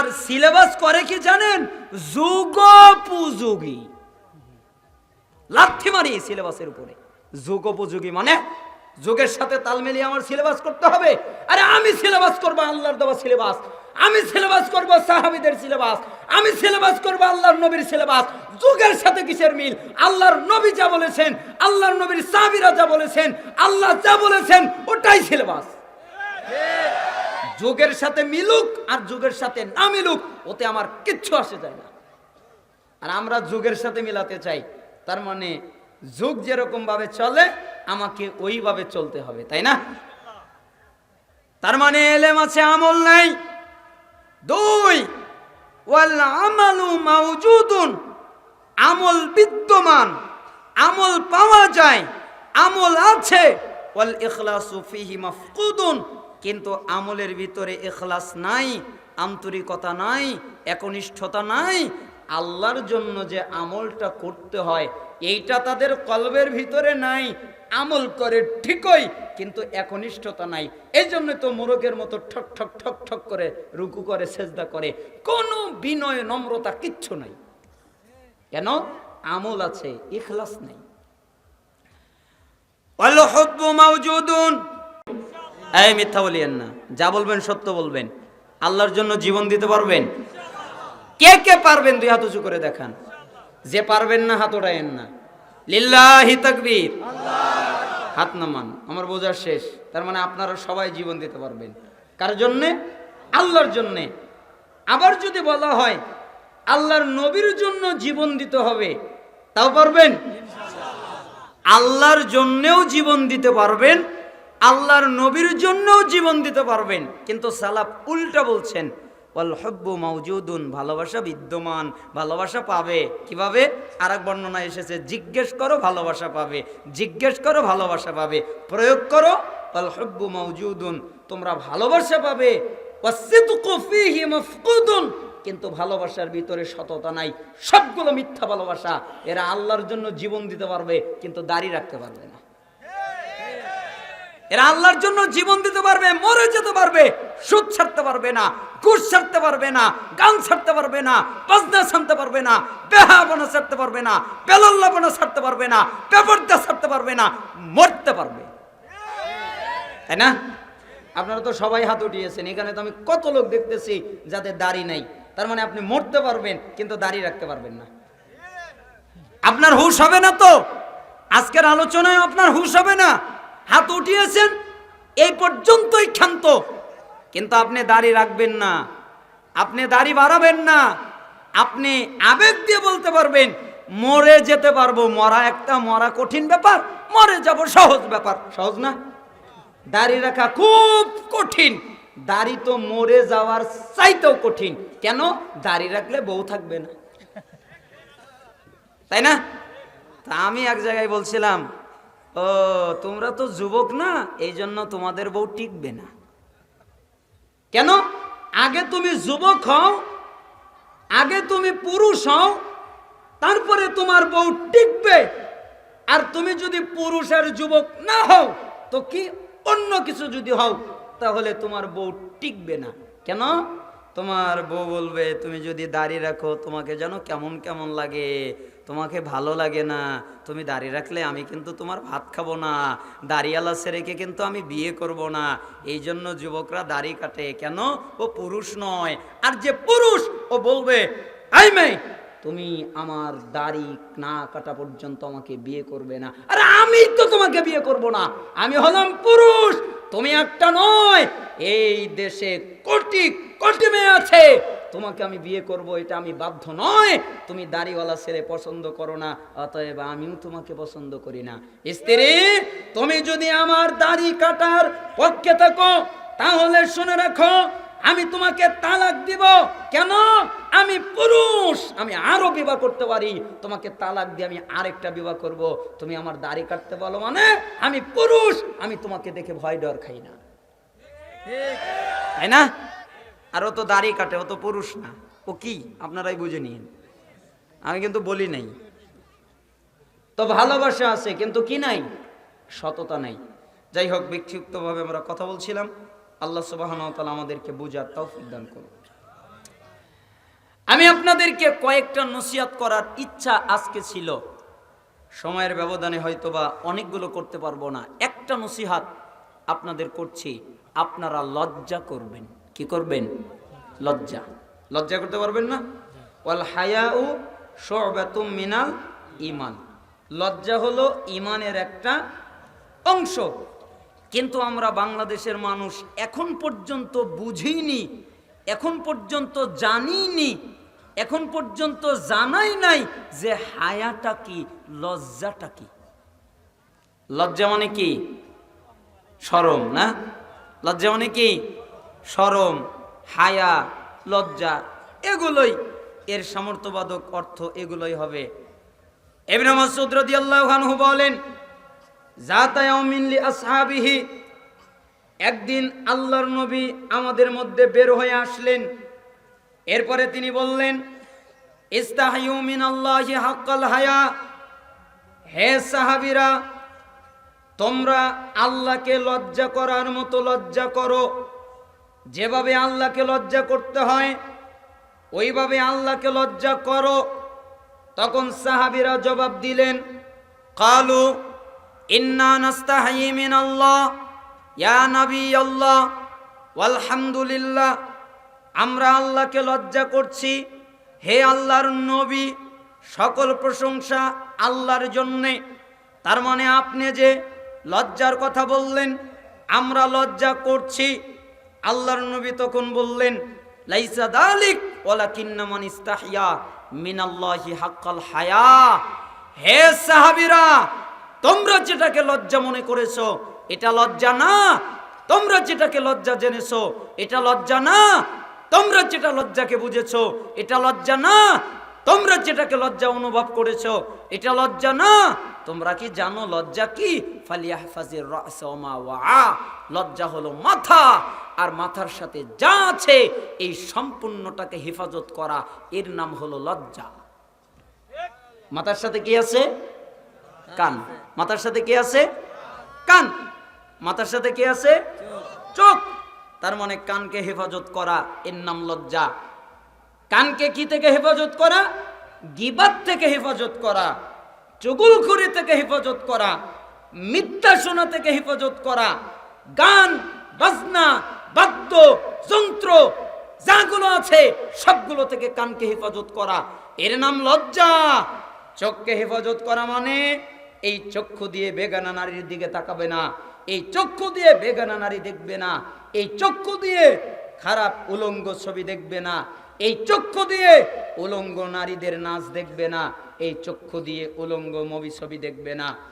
আর syllabus করে কি জানেন? যুগোপযোগী। লাথি মারি সিলেবাসের উপরে। যুগোপযোগী মানে যুগের সাথে তাল মিলিয়ে আমার সিলেবাস করতে হবে। আরে আমি সিলেবাস করব আল্লাহর দেওয়া সিলেবাস। আমি সিলেবাস করব সাহাবিদের সিলেবাস। আমি সিলেবাস করব আল্লাহর নবীর সিলেবাস। যুগের সাথে কিসের মিল? আল্লাহর নবী যা বলেছেন, আল্লাহর নবীর সাহাবীরা যা বলেছেন, আল্লাহ যা বলেছেন, ওটাই সিলেবাস। যুগের সাথে মিলুক আর যুগের সাথে না মিলুক, ওতে আমার কিচ্ছু আসে যায় না। আর আমরা যুগের সাথে মিলাতে চাই, তার মানে যুগ যেরকম ভাবে চলে, আমাকে ওইভাবে চলতে হবে, তাই না? তার মানে এলেম আছে, আমল নাই। দুই আমালু মাউজুদুন, আমল বিদ্যমান, আমল পাওয়া যায়, আমল আছে। ওয়াল ইখলাসু ফিহি মাফকুদুন কিন্তু আমলের ভিতরে এখলাস নাই, আন্তরিকতা নাই, একনিষ্ঠতা নাই, আল্লাহর জন্য যে আমলটা করতে হয়, এইটা তাদের কলবের ভিতরে নাই, আমল করে ঠিকই, কিন্তু একনিষ্ঠতা নাই। এই জন্য তো মোরগের মতো ঠক ঠক ঠক ঠক করে রুকু করে, সেজদা করে। কোনো বিনয়, নম্রতা কিচ্ছু নাই। কেন? আমল আছে, ইখলাস নেই। অলহব্বু মাউজুদুন। এই মিথ্যা বলিয়েন না। যা বলবেন সত্য বলবেন। আল্লাহর জন্য জীবন দিতে পারবেন। কে কে পারবেন দুই হাত উঁচু করে দেখান। যে পারবেন না, হাত ওঠায়েন না। লিল্লাহি তাকবীর। হাত নামান। আমার বোঝার শেষ। তার মানে আপনারা সবাই জীবন দিতে পারবেন। কার জন্যে? আল্লাহর জন্যে। আবার যদি বলা হয়, আল্লাহর নবীর জন্য জীবন দিতে হবে, তাও পারবেন? আল্লাহর জন্যেও জীবন দিতে পারবেন আল্লাহর নবীর জন্যও জীবন দিতে পারবেন। কিন্তু সালাফ উল্টা বলছেন ভালোবাসা বিদ্যমান, ভালোবাসা পাবে। কীভাবে? আর এক বর্ণনা এসেছে, জিজ্ঞেস করো, ভালোবাসা পাবে। জিজ্ঞেস করো, ভালোবাসা পাবে। প্রয়োগ করো, ওয়াল হব্বু মাউজুদুন তোমরা ভালোবাসা পাবে। কিন্তু ভালোবাসার ভিতরে সততা নাই। সবগুলো মিথ্যা ভালোবাসা। এরা আল্লাহর জন্য জীবন দিতে পারবে, কিন্তু দাড়ি রাখতে পারবে না। এরা আল্লাহর জন্য জীবন দিতে পারবে, মরে যেতে পারবে, সুদ ছাড়তে পারবে না, ঘুষ ছাড়তে পারবে না, গান ছাড়তে পারবে না, বাজনা ছাড়তে পারবে না বেহাবনা ছাড়তে পারবে না, বেলল্লাপনা ছাড়তে পারবে না পেপরদা ছাড়তে পারবে না, মরতে পারবে। তাই না? আপনারা তো সবাই হাত উঠিয়েছেন, এখানে তো আমি কত লোক দেখতেছি যাদের দাড়ি নাই, তার মানে আপনি মরতে পারবেন, কিন্তু দাড়ি রাখতে পারবেন না। আপনার হুশ হবে না তো? আজকের আলোচনায় আপনার হুশ হবে না? হাত উঠিয়েছেন এই পর্যন্তই ক্ষান্ত। কিন্তু আপনি দাড়ি রাখবেন না, আপনি দাড়ি বাড়াবেন না, আপনি আবেগ দিয়ে বলতে পারবেন, মরে যেতে পারব, মরা একটা মরা কঠিন ব্যাপার, মরে যাব সহজ ব্যাপার। সহজ না? দাড়ি রাখা খুব কঠিন, দাড়ি তো মরে যাওয়ার চাইতেও কঠিন। কেন? দাড়ি রাখলে বউ থাকবে না। তাই না? তা আমি এক জায়গায় বলছিলাম ও, তোমরা তো যুবক না এই জন্য তোমাদের বউ টিকবে না। কেন? আগে তুমি যুবক হও, আগে তুমি পুরুষ হও, তারপরে তোমার বউ টিকবে। আর তুমি যদি পুরুষ আর যুবক না হও, তো কি অন্য কিছু যদি হও, তাহলে তোমার বউ টিকবে না। কেন? তোমার বউ বলবে, তুমি যদি দাড়ি রাখো, তোমাকে যেন কেমন কেমন লাগে। তোমাকে ভালো লাগে না। তুমি দাড়ি রাখলে আমি কিন্তু তোমার ভাত খাব না। দাড়িওয়ালা ছেড়েকে কিন্তু আমি বিয়ে করব না। এই জন্য যুবকরা দাড়ি কাটে। কেন? ও পুরুষ নয়। আর যে পুরুষ, ও বলবে আই তুমি আমার দাড়ি না কাটা পর্যন্ত আমাকে বিয়ে করবে না। আর আমি তো তোমাকে বিয়ে করব না। আমি হলাম পুরুষ। তুমি একটা নয়, এই দেশে কোটি কোটি মেয়ে আছে। তোমাকে আমি বিয়ে করব, এটা আমি বাধ্য নয়। তুমি দাড়িওয়ালা ছেলে পছন্দ করো না, অতএব আমিও তোমাকে পছন্দ করি না। স্ত্রী, তুমি যদি আমার দাড়ি কাটার পক্ষে থাকো, তাহলে শুনে রাখো আমি তোমাকে তালাক দিব। কেন? আমি পুরুষ। আমি আরও বিবাহ করতে পারি। তোমাকে তালাক দিয়ে আমি আরেকটা বিবাহ করব। তুমি আমার দাড়ি কাটতে বলো মানে আমি পুরুষ। আমি তোমাকে দেখে ভয় ডর খাই না। তাই না? আর ও তো দাড়ি কাটে, ও তো পুরুষ না। ও কি? আপনারাই বুঝে নিন। আমি কিন্তু বলি নাই। তো ভালোবাসা আছে, কিন্তু কি নাই? সততা নাই। যাই হোক ব্যক্তিগতভাবে আমরা কথা বলছিলাম। আল্লাহ সুবাহ আমাদেরকে বুঝার তৌফিক দান করুন। আমি আপনাদেরকে কয়েকটা নসিহাত করার ইচ্ছা আজকে ছিল। সময়ের ব্যবধানে হয়তোবা অনেকগুলো করতে পারব না। একটা নসিহাত আপনাদের করছি, আপনারা লজ্জা করবেন। কি করবেন? লজ্জা। লজ্জা করতে পারবেন না? ওয়াল হায়াউ শুবাতুম মিনাল ইমান লজ্জা হলো ইমানের একটা অংশ। কিন্তু আমরা বাংলাদেশের মানুষ এখন পর্যন্ত বুঝিনি, এখন পর্যন্ত জানিনি, এখন পর্যন্ত জানাই নাই যে হায়াটা কি, লজ্জাটা কি। লজ্জা মানে কি? সরম, না? লজ্জা মানে কি? সরম, হায়া, লজ্জা, এগুলোই। এর সামর্থ্যবাদক অর্থ এগুলোই হবে। এমনি মাসুদ রাদিয়াল্লাহু আনহু বলেন একদিন আল্লাহর নবী আমাদের মধ্যে বের হয়ে আসলেন। এরপরে তিনি বললেন আল্লাহি হায়া। হে সাহাবীরা, তোমরা আল্লাহকে লজ্জা করার মতো লজ্জা করো। যেভাবে আল্লাহকে লজ্জা করতে হয়, ওইভাবে আল্লাহকে লজ্জা করো। তখন সাহাবিরা জবাব দিলেন, কালু ইন্না নাস্তাহি আল্লাহ ইয়া আল্লাহ আলহামদুলিল্লাহ আমরা আল্লাহকে লজ্জা করছি, হে আল্লাহর নবী, সকল প্রশংসা আল্লাহর জন্যে, তার মানে আপনি যে লজ্জার কথা বললেন, আমরা লজ্জা করছি। আল্লাহর নবী তখন বললেন, লাইসা দালিক ওলা কিন্নামান ইস্তাহিয়া মিনাল্লাহি হাক্কাল হায়া। হে সাহাবীরা তোমরা যেটাকে লজ্জা মনে করেছ, এটা লজ্জা না। তোমরা যেটাকে লজ্জা জেনেছো, এটা লজ্জা না। তোমরা যেটা লজ্জাকে বুঝেছ, এটা লজ্জা না। তোমরা যেটাকে লজ্জা অনুভব করেছ, এটা লজ্জা না। তোমরা কি জানো লজ্জা কি? ওয়া লজ্জা হলো মাথা, আর মাথার সাথে যা আছে, এই সম্পূর্ণটাকে হেফাজত করা, এর নাম হলো লজ্জা। মাথার সাথে কি আছে? কান। মাথার সাথে কি আছে? কান। মাথার সাথে কি আছে? চোখ। তার মানে কানকে হেফাজত করা এর নাম লজ্জা। কানকে কি থেকে হেফাজত করা? গিবাত থেকে হেফাজত করা। চুগুলখুরি থেকে হেফাজত করা। মিথ্যা শোনা থেকে হেফাজত করা। গান, বাজনা, বাদ্য, যন্ত্র, যাগুলো আছে, সবগুলো থেকে কানকে হেফাজত করা। এর নাম লজ্জা। চোখকে হেফাজত করা মানে এই চক্ষু দিয়ে বেগানা নারীর দিকে তাকাবে না, এই চক্ষু দিয়ে বেগানা নারী দেখবে না, এই চক্ষু দিয়ে খারাপ উলঙ্গ ছবি দেখবে না, এই চক্ষু দিয়ে উলঙ্গ নারীদের নাচ দেখবে না, এই চক্ষু দিয়ে উলঙ্গ মবি ছবি দেখবে না।